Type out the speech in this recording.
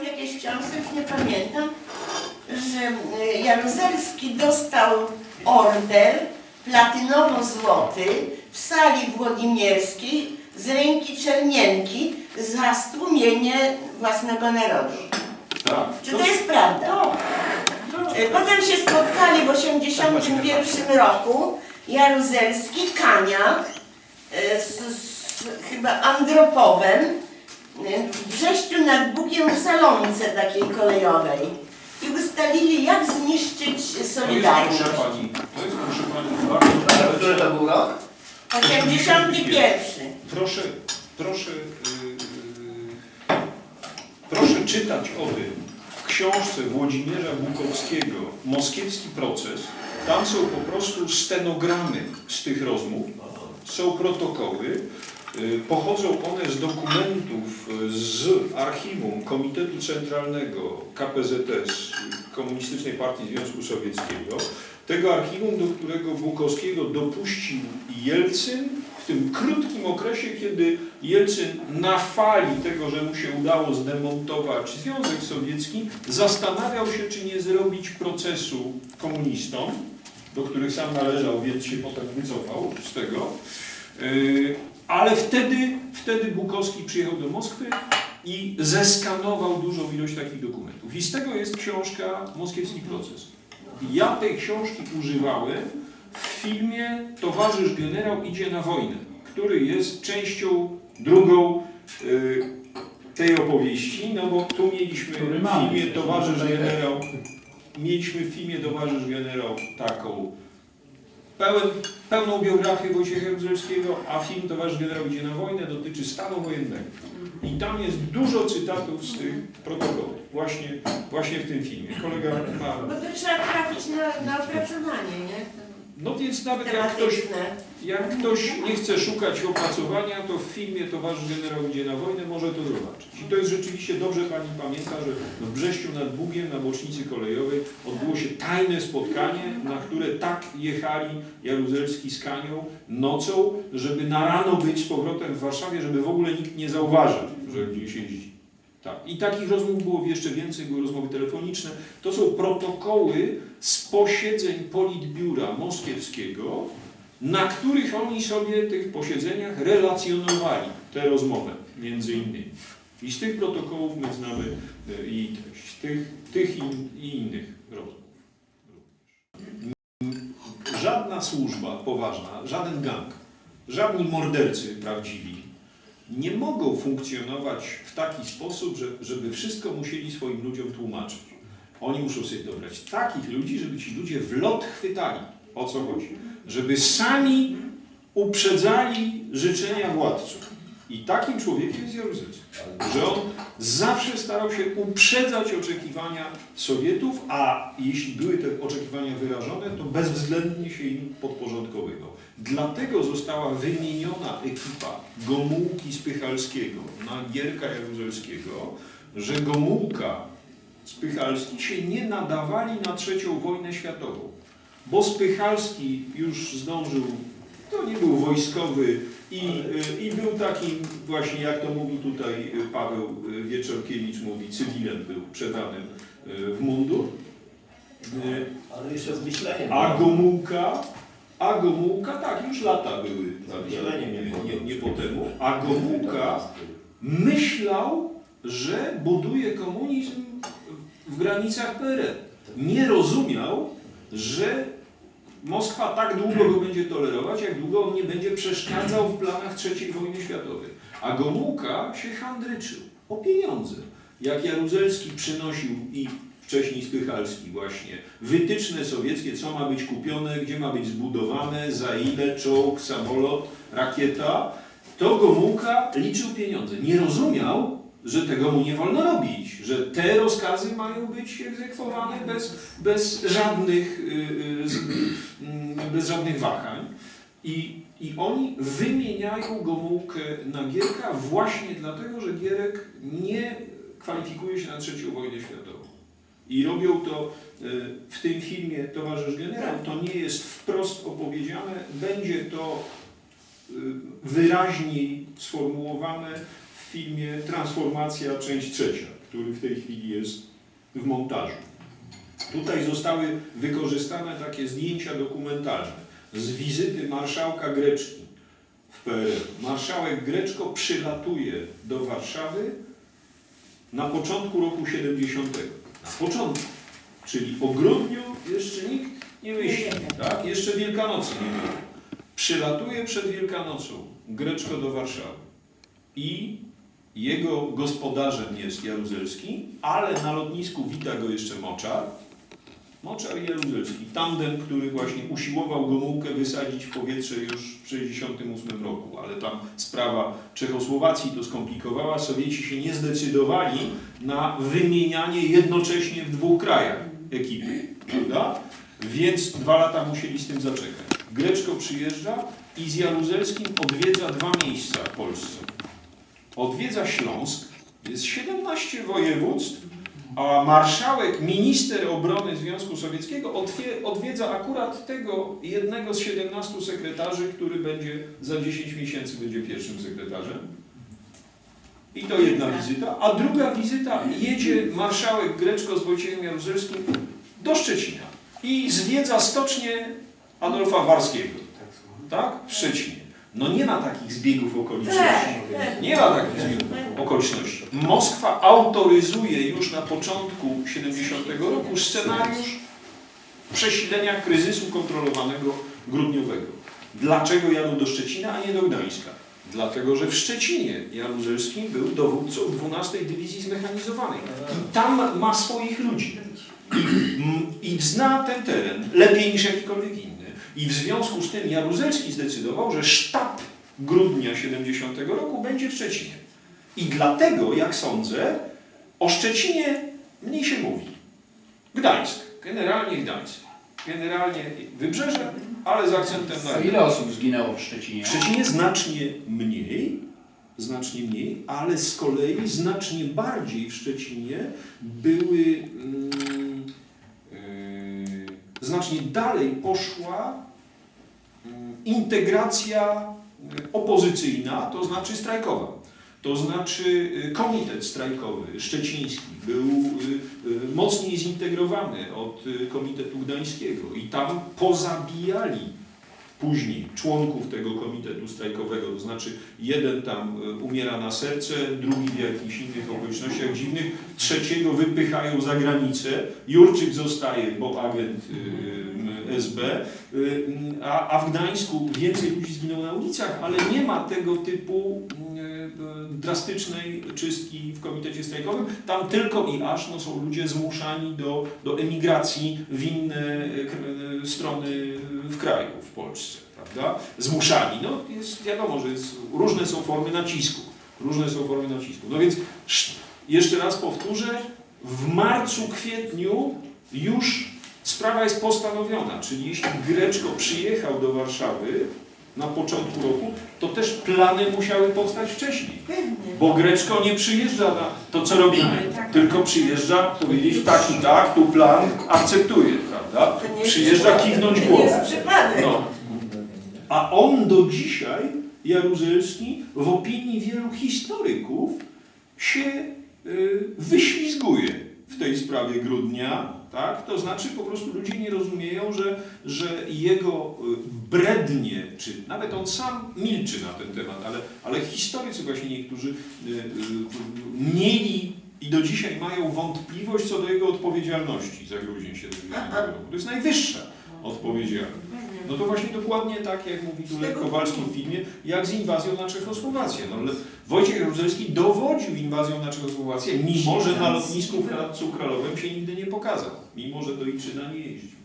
w jakiejś książce, już nie pamiętam, że e, Jaruzelski dostał order platynowo-złoty w sali włodzimierskiej z ręki Czernienki za stłumienie własnego narodu. Tak. Czy to jest prawda? E, Potem się spotkali w 1981 roku Jaruzelski, Kania e, z, z chyba Andropowem w Brześciu nad Bugiem w salonce takiej kolejowej i ustalili jak zniszczyć To jest, proszę Solidarność. pani, to jest, proszę pani, bardzo który to był rok? 81. Proszę, proszę, yy, proszę czytać o tym w książce Włodzimierza Bukowskiego Moskiewski proces. Tam są po prostu stenogramy z tych rozmów, są protokoły. Yy, Pochodzą one z dokumentów yy, z archiwum Komitetu Centralnego KPZS Komunistycznej Partii Związku Sowieckiego. Tego archiwum, do którego Bukowskiego dopuścił Jelcyn w tym krótkim okresie, kiedy Jelcyn na fali tego, że mu się udało zdemontować Związek Sowiecki, zastanawiał się, czy nie zrobić procesu komunistom, do których sam należał, więc się potem wycofał z tego. Ale wtedy, wtedy Bukowski przyjechał do Moskwy i zeskanował dużą ilość takich dokumentów. I z tego jest książka Moskiewski proces. Ja tej książki używałem w filmie Towarzysz generał idzie na wojnę, który jest częścią drugą y, tej opowieści, no bo tu mieliśmy w filmie Towarzysz generał, mieliśmy w filmie Towarzysz generał taką pełen, pełną biografię Wojciecha Jaruzelskiego, a film Towarzysz generał idzie na wojnę dotyczy stanu wojennego. I tam jest dużo cytatów z tych protokołów, właśnie, właśnie w tym filmie. Kolega ma Bo to trzeba trafić na, na opracowanie, nie? No więc nawet jak ktoś, jak ktoś nie chce szukać opracowania, to w filmie Towarzysz Generał idzie na wojnę może to zobaczyć. I to jest rzeczywiście dobrze Pani pamięta, że w Brześciu nad Bugiem na bocznicy kolejowej odbyło się tajne spotkanie, na które tak jechali Jaruzelski z Kanią nocą, żeby na rano być z powrotem w Warszawie, żeby w ogóle nikt nie zauważył, że gdzieś jeździ. Tak. I takich rozmów było jeszcze więcej, były rozmowy telefoniczne. To są protokoły z posiedzeń Politbiura Moskiewskiego, na których oni sobie tych posiedzeniach relacjonowali tę rozmowę, między innymi. I z tych protokołów my znamy e, i treść, tych, tych i, innych rozmów. Żadna służba poważna, żaden gang, żadni mordercy prawdziwi nie mogą funkcjonować w taki sposób, że, żeby wszystko musieli swoim ludziom tłumaczyć. Oni muszą sobie dobrać takich ludzi, żeby ci ludzie w lot chwytali. O co chodzi? Żeby sami uprzedzali życzenia władców. I takim człowiekiem jest Jaruzelski. Że on zawsze starał się uprzedzać oczekiwania Sowietów, a jeśli były te oczekiwania wyrażone, to bezwzględnie się im podporządkowywał. Dlatego została wymieniona ekipa Gomułki Spychalskiego na Gierka Jaruzelskiego, że Gomułka Spychalski się nie nadawali na trzecią wojnę światową. Bo Spychalski już zdążył, to nie był wojskowy i, y, i był takim właśnie, jak to mówi tutaj y, Paweł y, Wieczorkiewicz, mówi, cywilem był przebranym w mundur. Ale jeszcze z myśleniem. A Gomułka, a Gomułka, tak, już lata były, prawda, nie, nie, nie po temu. A Gomułka myślał, że buduje komunizm w granicach PRL. Nie rozumiał, że Moskwa tak długo go będzie tolerować, jak długo on nie będzie przeszkadzał w planach III wojny światowej. A Gomułka się handryczył o pieniądze. Jak Jaruzelski przynosił i wcześniej Spychalski właśnie, wytyczne sowieckie, co ma być kupione, gdzie ma być zbudowane, za ile, czołg, samolot, rakieta, to Gomułka liczył pieniądze. Nie rozumiał, że tego mu nie wolno robić, że te rozkazy mają być egzekwowane bez, bez, żadnych, yy, z- yy, bez żadnych wahań. I, I oni wymieniają Gomułkę na Gierka właśnie dlatego, że Gierek nie kwalifikuje się na trzecią wojnę światową. I robią to y, w tym filmie Towarzysz Generał. To nie jest wprost opowiedziane, będzie to y, wyraźniej sformułowane w filmie Transformacja, część trzecia. który w tej chwili jest w montażu. Tutaj zostały wykorzystane takie zdjęcia dokumentalne z wizyty marszałka Greczki w PRL. Marszałek Greczko przylatuje do Warszawy na początku roku 70. Na początku. Czyli o grudniu jeszcze nikt nie myśli. Tak? Jeszcze Wielkanocy nie było. Przylatuje przed Wielkanocą Greczko do Warszawy i jego gospodarzem jest Jaruzelski, ale na lotnisku wita go jeszcze Moczar. Moczar i Jaruzelski. Tandem, który właśnie usiłował Gomułkę wysadzić w powietrze już w 1968 roku, ale tam sprawa Czechosłowacji to skomplikowała. Sowieci się nie zdecydowali na wymienianie jednocześnie w dwóch krajach ekipy, prawda? Więc dwa lata musieli z tym zaczekać. Greczko przyjeżdża i z Jaruzelskim odwiedza dwa miejsca w Polsce. Odwiedza Śląsk, jest 17 województw, a marszałek, minister obrony Związku Sowieckiego odwie, odwiedza akurat tego jednego z 17 sekretarzy, który będzie za 10 miesięcy będzie pierwszym sekretarzem. I to jedna wizyta. A druga wizyta, jedzie marszałek Greczko z Wojciechem Jaruzelskim do Szczecina i zwiedza stocznię Adolfa Warskiego, tak? W Szczecinie. No nie ma takich zbiegów okoliczności. Tak, Nie ma takich zbiegów okoliczności. Moskwa autoryzuje już na początku 70 roku scenariusz przesilenia kryzysu kontrolowanego grudniowego. Dlaczego jadą do Szczecina, a nie do Gdańska? Dlatego, że w Szczecinie Jaruzelskim był dowódcą 12 Dywizji Zmechanizowanej. I tam ma swoich ludzi. I, I zna ten teren lepiej niż jakikolwiek inny. I w związku z tym Jaruzelski zdecydował, że sztab grudnia 70 roku będzie w Szczecinie. I dlatego, jak sądzę, o Szczecinie mniej się mówi. Gdańsk, generalnie Gdańsk. Generalnie Wybrzeże, ale z akcentem na A ile osób zginęło w Szczecinie? w Szczecinie znacznie mniej, znacznie mniej, ale z kolei znacznie bardziej w Szczecinie były mm, yy, znacznie dalej poszła integracja y, opozycyjna, to znaczy strajkowa. To znaczy y, komitet strajkowy szczeciński był y, mocniej zintegrowany od komitetu gdańskiego i tam pozabijali później członków tego komitetu strajkowego, to znaczy jeden tam umiera na serce, drugi w jakichś innych okolicznościach dziwnych, trzeciego wypychają za granicę, Jurczyk zostaje, bo agent SB, y, a, a w Gdańsku więcej ludzi zginęło na ulicach, ale nie ma tego typu y, y, drastycznej czystki w komitecie strajkowym. Tam tylko i aż no, są ludzie zmuszani do, do emigracji w inne y, strony w kraju, w Polsce, prawda? Zmuszani. No jest wiadomo, że jest, różne są formy nacisku. Różne są formy nacisku. No więc sz- jeszcze raz powtórzę, w marcu, kwietniu już sprawa jest postanowiona, czyli jeśli Greczko przyjechał do Warszawy na początku roku, to też plany musiały powstać wcześniej. Bo Greczko nie przyjeżdża na to, co robimy, tylko przyjeżdża powiedzieć tak i tak, tu plan, akceptuję, prawda? Przyjeżdża kiwnąć głową. No. A on do dzisiaj, Jaruzelski, w opinii wielu historyków się y, wyślizguje w tej sprawie grudnia, tak? To znaczy po prostu ludzie nie rozumieją, że, że jego y, brednie, czy nawet on sam milczy na ten temat, ale, ale historycy właśnie niektórzy y, y, mieli i do dzisiaj mają wątpliwość co do jego odpowiedzialności za grudzień 70 roku. To jest najwyższa odpowiedzialność. No to właśnie dokładnie tak, jak mówi tu Lech Kowalski w filmie, jak z inwazją na Czechosłowację. No, Wojciech Jaruzelski dowodził inwazją na Czechosłowację, mimo że na lotnisku w Hradcu Królowym się nigdy nie pokazał, mimo że do Iczyna nie jeździł.